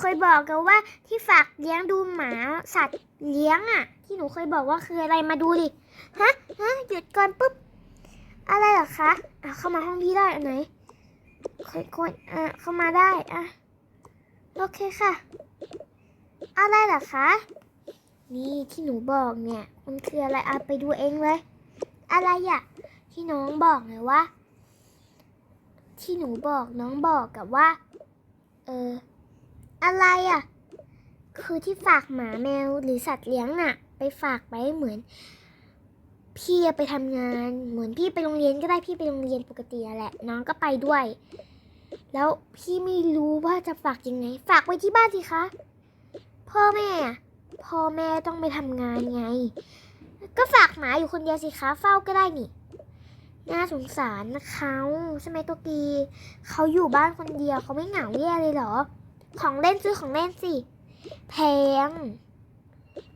เคยบอกกันว่าที่ฝากเลี้ยงดูหมาสัตว์เลี้ยงอะ่ะ ที่หนูเคยบอกว่าคืออะไรมาดูดิฮะฮะหยุดก่อนปุ๊บ อะไรเหรอคะอะเข้ามาห้องพี่ได้อันไหนค่อยๆอะเข้ามาได้อะโอเคค่ะ อะไรเหรอคะนี่ที่หนูบอกเนี่ย มันคืออะไรเอาไปดูเองเลย อะไรอะที่น้องบอกไงว่าที่หนูบอกน้องบอกกับว่า เออ อะไรอะคือที่ฝากหมาแมวหรือสัตว์เลี้ยงน่ะ ไปฝากไปเหมือน พี่ไปทำงาน เหมือนพี่ไปโรงเรียนก็ได้พี่ไปโรงเรียนปกติแหละ น้องก็ไปด้วย แล้วพี่ไม่รู้ว่าจะฝากยังไง ฝากไว้ที่บ้านสิคะพ่อแม่อะพ่อแม่ต้องไปทำงานไง ก็ฝากหมาอยู่คนเดียวสิคะเฝ้าก็ได้นี่น่าสงสารนะเขาใช่ไหมตัวกี เขาอยู่บ้านคนเดียวเขาไม่เหงาแย่เลยเหรอ ของเล่นซื้อของเล่นสิ แพง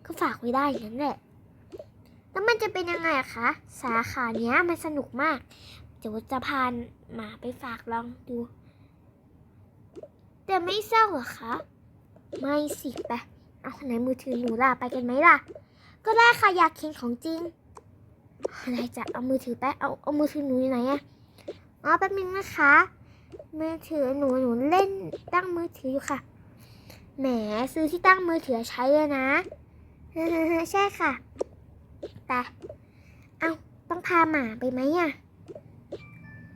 ก็ฝากไว้ได้อย่างนั้นแหละแล้วมันจะเป็นยังไงอะคะ สาขาเนี้ยมันสนุกมาก เดี๋ยวจะพาหมาไปฝากลองดู แต่ไม่เศร้าเหรอคะ ไม่สิไปเอาไหนมือถือหนูล่ะไปกันไหมล่ะ ก็ได้ค่ะอยากเห็นของจริงอะไรจะเอามือถือไปเอาเอามือถือหนูอยู่ไหนอะอ๋อแป๊บนึงนะคะ มือถือหนูหนูเล่นตั้งมือถืออยู่ค่ะ แหมซื้อที่ตั้งมือถือใช้เลยนะใช่ค่ะ แต่เอาต้องพาหมาไปไหมอะ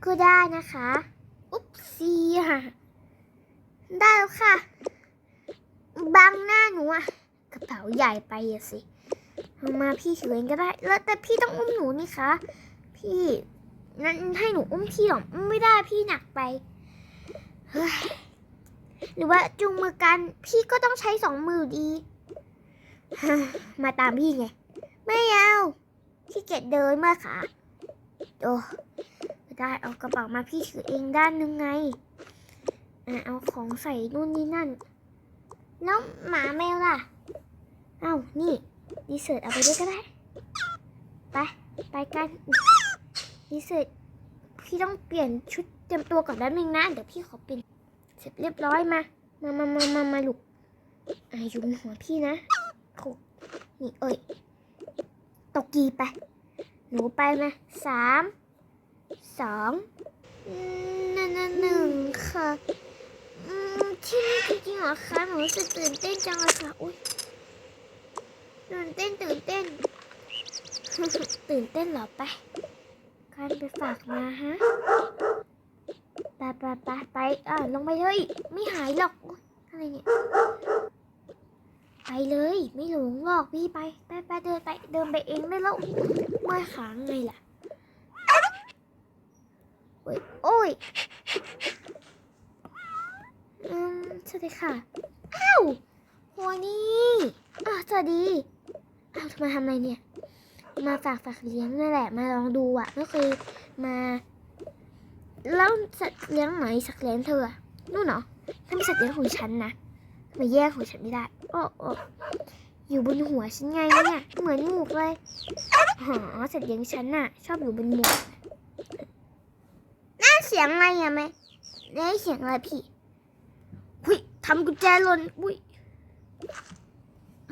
ก็ได้นะคะ อุ๊บซีค่ะ ได้แล้วค่ะ บังหน้าหนูอะกระเป๋าใหญ่ไปอะสิเอามาพี่ถือเองก็ได้ แล้วแต่พี่ต้องอุ้มหนูนี่คะ พี่นั้นให้หนูอุ้มพี่หรอไม่ได้พี่หนักไป หรือว่าจูงมือกันพี่ก็ต้องใช้สองมือดีมาตามพี่ไง ไม่เอาพี่เกียจเดินมากค่ะโอ้ได้เอากระเป๋ามาพี่ถือเองด้านนึงไงเอาของใส่นู่นนี่นั่นน้องหมาแมวล่ะ เอ้า นี่ดีเซิร์ตเอาไปด้วยก็ได้ ไป ไปกันดีเซิร์ต พี่ต้องเปลี่ยนชุดเตรียมตัวก่อนแป๊บนึงนะเดี๋ยวพี่ขอเปลี่ยนเสร็จเรียบร้อยมา มามามามามาลูกอายุบนหัวพี่นะถูกนี่เอ้ยตกกีไป หนูไปมาสามสองหนึ่งหนึ่งหนึ่งค่ะที่นี่จริงเหรอคะหนูรู้สึกตื่นเต้นจังเลยค่ะอุ้ยตื่นเต้นตื่นเต้น ตื่นเต้นเหรอไป การไปฝากมาฮะไปไปไปไปอะลงไปเลย ไม่หายหรอกอะไรเนี่ยไปเลย ไม่หลงหรอกพี่ไปไปไปเดินไปเดินไปเองได้แล้วเมื่อยขาไงล่ะโอ้ยโอ้ยอืมสวัสดีค่ะอ้าวหัวนี่อะสวัสดีอ้าวทำไมทำอะไรเนี่ย มาฝากฝากเลี้ยงนั่นแหละมาลองดูอะไม่เคยมาแล้วสัตว์เลี้ยงไหนสัตว์เลี้ยงเธอนู่นเหรอถ้าเป็นสัตว์เลี้ยงของฉันนะมาแยกของฉันไม่ได้โอ้โออยู่บนหัวฉันไงเนี่ยเหมือนหมูกเลยหอสัตว์เลี้ยงฉันน่ะ ชอบอยู่บนหมวกน่าเสียงอะไรอะแม่ได้เสียงอะไรพี่หุยทำกุญแจหล่นอุ้ย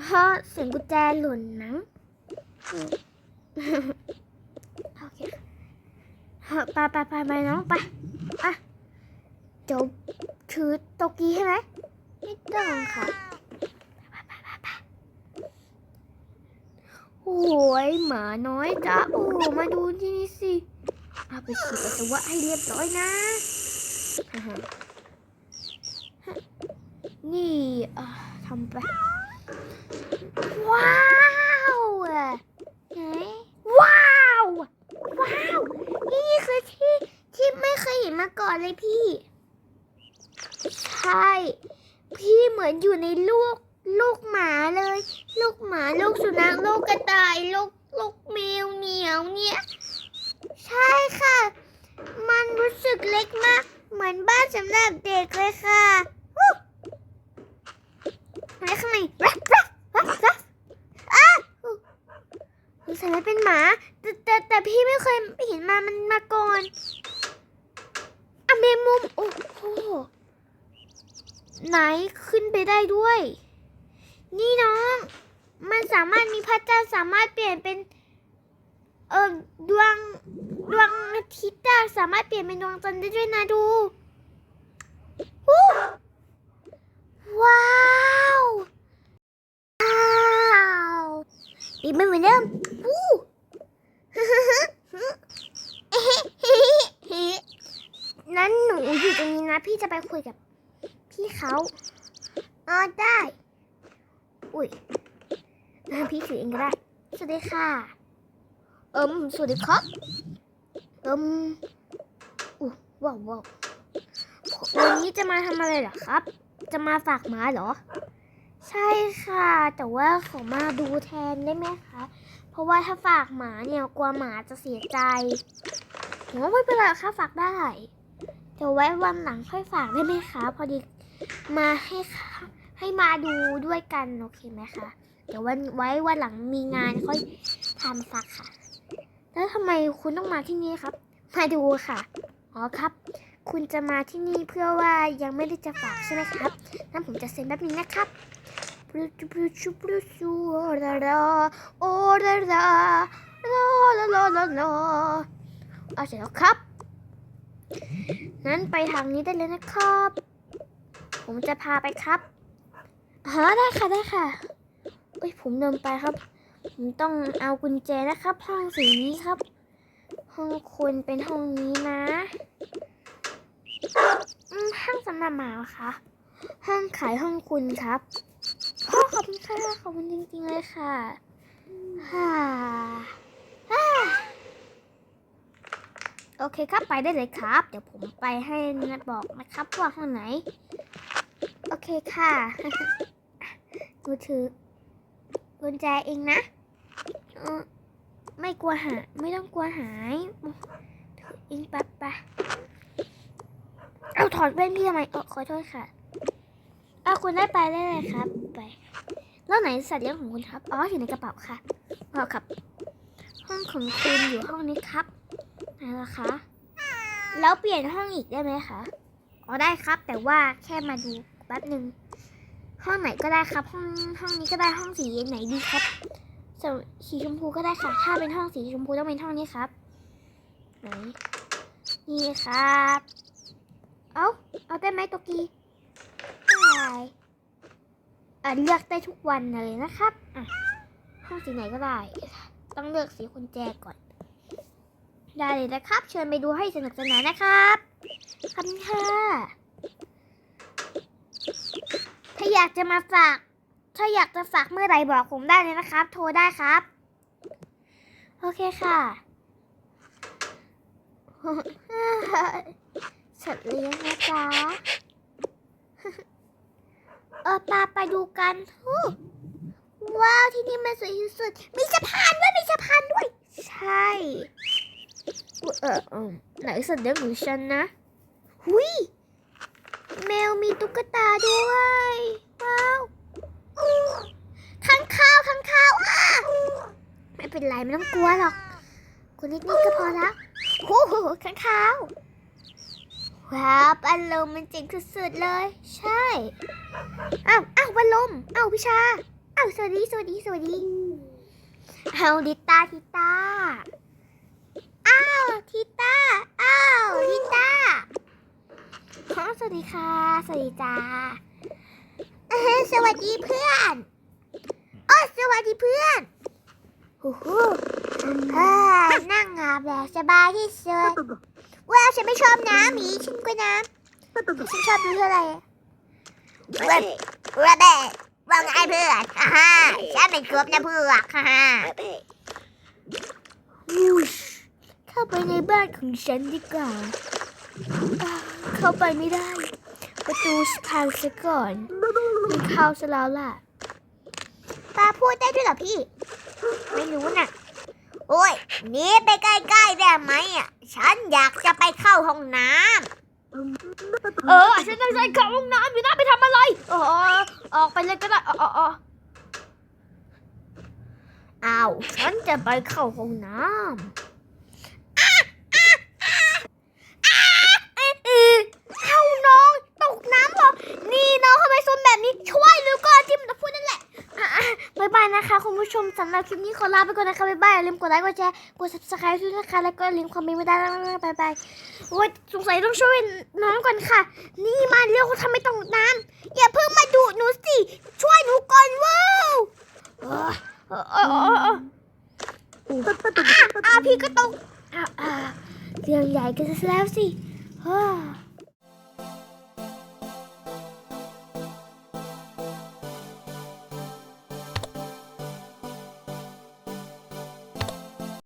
ฮะเสียงกุญแจหล่นนะอืม โอเคไปไปไปไปน้องไปอะเดี๋ยวถือโตกี้ใช่ไหมไม่ต้องค่ะโอ้ยหมาน้อยจ้าโอ้มาดูที่นี่สิเอาไปฉีดปัสสาวะให้เรียบร้อยนะ นี่ทำไป ว้าวอะาว ว้าว นี่คือที่ที่ไม่เห็นมาก่อนเลยพี่ ใช่ พี่เหมือนอยู่ในลูกลูกหมาเลย ลูกหมาลูกสุนัขลูกกระต่ายลูกลูกแมวเหมียวเนี่ย ใช่ค่ะ มันรู้สึกเล็กมาก เหมือนบ้านสำหรับเด็กเลยค่ะวู้ไหนข้างในรักรักรักรักอ้าสงสัยมันเป็นหมาแต่แต่แต่แต่พี่ไม่เคยเห็นมามันมาก่อน อะเมมมุม โอ้โห ไหนขึ้นไปได้ด้วย นี่น้อง มันสามารถมีพระจันทร์สามารถเปลี่ยนเป็น เออดวงดวงอาทิตย์อะสามารถเปลี่ยนเป็นดวงจันทร์ได้ด้วยนะดูว้าว ว้าวปีไม่เหมือนเดิมอู้ นั้นหนูอยู่ตรงนี้นะ พี่จะไปคุยกับพี่เขาอ๋อได้ อุ้ยอะพี่ถือเองก็ได้ สวัสดีค่ะ เอิมสวัสดีครับเอิมอู้ว้าวว้าววันนี้จะมาทำอะไรเหรอครับ จะมาฝากหมาเหรอ ใช่ค่ะ แต่ว่าขอมาดูแทนได้ไหมคะ เพราะว่าถ้าฝากหมาเนี่ยกลัวหมาจะเสียใจโอ้ไม่เป็นไรค่ะฝากได้ ดี๋ยวไว้วันหลังค่อยฝากได้ไหมคะพอดีมาให้ให้มาดูด้วยกันโอเคไหมคะเดี๋ยววันไว้วันหลังมีงานค่อยทำฝากค่ะ แล้วทำไมคุณต้องมาที่นี่ครับ มาดูค่ะอ๋อครับ คุณจะมาที่นี่เพื่อว่ายังไม่ได้จะฝากใช่ไหมครับงั้นผมจะเซ็นแป๊บนึงนะครับปรุจุปรุจุปรุจูโอลาลาโอลาลาลาลาลาลาลเอาเสร็จแล้วครับ นั้นไปทางนี้ได้เลยนะครับ ผมจะพาไปครับฮะได้ค่ะได้ค่ะเอ้ยผมเดินไปครับ ผมต้องเอากุญแจนะครับห้องสีนี้ครับ ห้องคุณเป็นห้องนี้นะอืมห้องสำหรับหมาเหรอคะห้องขายห้องคุณครับพ่อขอบคุณค่ะขอบคุณจริงๆเลยค่ะฮ่า โอเคครับไปได้เลยครับ เดี๋ยวผมไปให้นัดบอกนะครับว่าห้องไหน โอเคค่ะมือถือกุญแจเองนะเออไม่กลัวหายไม่ต้องกลัวหายถือเองป๊บปะเอาถอดแว่นพี่ทำไมเออขอโทษค่ะเอาคุณได้ไปได้เลยครับ ไป แล้วไหนสัตว์เลี้ยงของคุณครับ อ๋ออยู่ในกระเป๋าค่ะอ๋อครับ ห้องของคุณอยู่ห้องนี้ครับ นล่ะคะ แล้วเปลี่ยนห้องอีกได้ไหมคะอ๋อได้ครับ แต่ว่าแค่มาดูแป๊บหนึ่งห้องไหนก็ได้ครับ ห้องห้องนี้ก็ได้ห้องสีไหนดีครับส่วนสีชมพูก็ได้ค่ะ ถ้าเป็นห้องสีชมพูต้องเป็นห้องนี้ครับไหนนี่ครับ เอาเอาได้ไหมตกีได้อะเลือกได้ทุกวันเลยนะครับอะห้องสีไหนก็ได้ ต้องเลือกสีกุญแจก่อน ได้เลยนะครับ เชิญไปดูให้สนุกสนานนะครับขอบคุณค่ะถ้าอยากจะมาฝาก ถ้าอยากจะฝากเมื่อไหร่บอกผมได้เลยนะครับ โทรได้ครับ โอเคค่ะสัตว์เลี้ยงนะจ๊ะเออปาไปดูกันว้าวที่นี่มันสวยที่สุด มีสะพานด้วยมีสะพานด้วย ใช่ เออเออไหนสัตว์เลี้ยงของฉันนะหุยแมวมีตุ๊กตาด้วยว้าวข้างข้าวข้างข้าวอ้าไม่เป็นไรไม่ต้องกลัวหรอกคุณนิดนี่ก็พอละโอ้โหข้างข้าวว้าวปันลมมันเจ๋งสุดๆเลย ใช่อ้าวอ้าวปันลมอ้าวพิชาอ้าวสวัสดีสวัสดีสวัสดีเอ้าดิตาทิตา อ้าวทิตาอ้าวทิตาอ๋อสวัสดีค่ะ สวัสดีจ้าเอ้ยสวัสดีเพื่อนโอ้สวัสดีเพื่อนโอ้โหเฮ้ยนั่งอาบแบบสบายที่สุดว้าวฉันไม่ชอบน้ำหมีฉันกลัวน้ำฉันชอบดูเท่าไหร่เว็บเว็บว่าไงเพื่อนฮ่าฮ่าฉันเป็นกบนะเพื่อนฮ่าฮ่าวูชเข้าไปในบ้านของฉันดีกว่า เข้าไปไม่ได้ ประตูพังซะก่อนมีข่าวซะแล้วล่ะตาพูดได้ด้วยเหรอพี่ ไม่รู้น่ะ โอ้ยหนีไปใกล้ๆได้ไหมอะ ฉันอยากจะไปเข้าห้องน้ำเออ ฉันต้องใช้เข้าห้องน้ำอยู่นะไปทำอะไรอ๋อออกไปเลยก็ได้อ๋ออ๋ออ้าว ฉันจะไปเข้าห้องน้ำเออเอ้าน้องตกน้ำเหรอ นี่น้องทำไมซนแบบนี้ช่วยหรือก่อนที่มันจะพูดนั่นแหละอะอะบ๊ายบาย นะคะคุณผู้ชมสำหรับคลิปนี้ขอลาไปก่อนนะคะบ๊ายบายอย่าลืมกดไลค์กดแชร์กด subscribe ด้วยนะคะแล้วก็ลิงก์คอมเมนต์ไม่ได้แล้วนะบ๊ายบายโอ้ยสงสัยต้องช่วยน้องก่อนค่ะ นี่มาเร็วทำไมตกน้ำอย่าเพิ่งมาดุหนูสิช่วยหนูก่อนเว้าวเออเออเออเออเอออะอะพี่ก็ตกอะอะเรื่องใหญ่กันซะแล้วสิเฮ้อ